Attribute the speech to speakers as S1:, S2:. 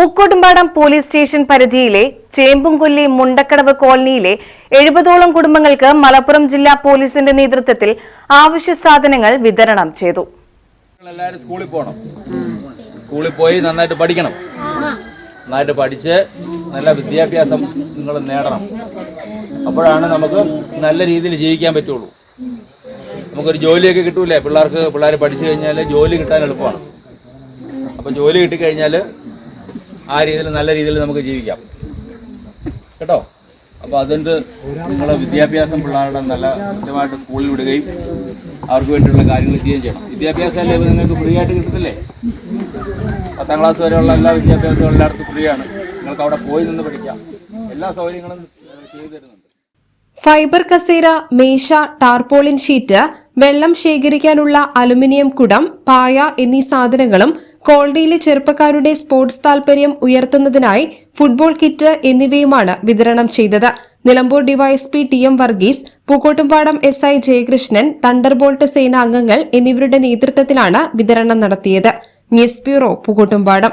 S1: Pookkottumpadam police station പരിധിയിലെ ചേമ്പുംകൊല്ലി മുണ്ടക്കടവ് കോളനിയിലെ എഴുപതോളം കുടുംബങ്ങൾക്ക് മലപ്പുറം ജില്ലാ പോലീസിന്റെ നേതൃത്വത്തിൽ ആവശ്യ സാധനങ്ങൾ വിതരണം ചെയ്തു.
S2: സ്കൂളിൽ പോകണം സ്കൂളിൽ പോയി നന്നായിട്ട് പഠിക്കണം. നന്നായിട്ട് പഠിച്ച് നല്ല വിദ്യാഭ്യാസം നിങ്ങൾ നേടണം. അപ്പോഴാണ് നമുക്ക് നല്ല രീതിയിൽ ജീവിക്കാൻ പറ്റുള്ളൂ. നമുക്കൊരു ജോലിയൊക്കെ കിട്ടൂലേ? പിള്ളേർക്ക് പിള്ളേർ പഠിച്ചു കഴിഞ്ഞാൽ ജോലി കിട്ടാൻ എളുപ്പമാണ്. അപ്പോൾ ജോലി കിട്ടിക്കഴിഞ്ഞാൽ ആ രീതിയിൽ നല്ല രീതിയിൽ നമുക്ക് ജീവിക്കാം. കേട്ടോ? അപ്പോൾ അതുകൊണ്ട് നിങ്ങളെ വിദ്യാഭ്യാസം പിള്ളേരുടെ നല്ല കൃത്യമായിട്ട് സ്കൂളിൽ വിടുകയും അവർക്ക് വേണ്ടിയുള്ള കാര്യങ്ങൾ ചെയ്യുകയും ചെയ്യണം. വിദ്യാഭ്യാസം അല്ലേ നിങ്ങൾക്ക് ഫ്രീ ആയിട്ട് കിട്ടത്തില്ലേ? പത്താം ക്ലാസ് വരെയുള്ള എല്ലാ വിദ്യാഭ്യാസവും എല്ലായിടത്തും ഫ്രീ ആണ്. നിങ്ങൾക്ക് അവിടെ പോയി നിന്ന് പഠിക്കാം. എല്ലാ സൗകര്യങ്ങളും ചെയ്തു തരുന്നുണ്ട്.
S3: ഫൈബർ കസേര മേശ ടാർപോളിൻ ഷീറ്റ് വെള്ളം ശേഖരിക്കാനുള്ള അലുമിനിയം കുടം പായ എന്നീ സാധനങ്ങളും കോൾഡിയിലെ ചെറുപ്പക്കാരുടെ സ്പോർട്സ് താൽപര്യം ഉയർത്തുന്നതിനായി ഫുട്ബോൾ കിറ്റ് എന്നിവയുമാണ് വിതരണം ചെയ്തത്. Nilambur DYSP T M Varghese Pookkottumpadam S I Jayakrishnan thunderbolt സേന അംഗങ്ങൾ എന്നിവരുടെ നേതൃത്വത്തിലാണ് വിതരണം നടത്തിയത്. News bureau Pookkottumpadam.